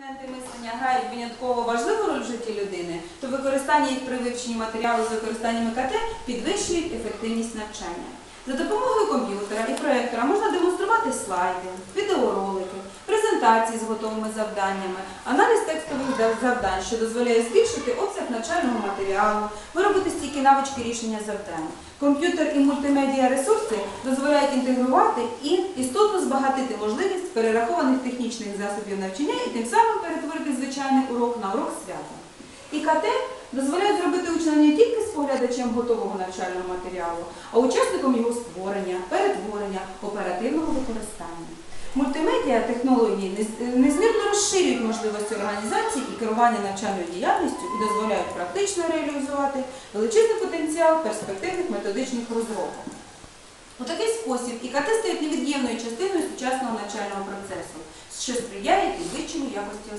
компоненти мислення грають винятково важливу роль в житті людини, то використання їх при вивченні матеріалу з використанням ІКТ підвищують ефективність навчання. За допомогою комп'ютера і проєктора можна демонструвати слайди, презентації з готовими завданнями, аналіз текстових завдань, що дозволяє збільшити обсяг навчального матеріалу, виробити стійкі навички рішення завдань. Комп'ютер і мультимедіа ресурси дозволяють інтегрувати і істотно збагатити можливість перерахованих технічних засобів навчання і тим самим перетворити звичайний урок на урок свята. ІКТ дозволяє зробити учня не тільки споглядачем готового навчального матеріалу, а учасником його створення, перетворення, оперативного використання. Мультимедіа технології незмірно розширюють можливості організації і керування навчальною діяльністю і дозволяють практично реалізувати величезний потенціал перспективних методичних розробок. У такий спосіб ІКТ стають невід'ємною частиною сучасного навчального процесу, що сприяє підвищенню якості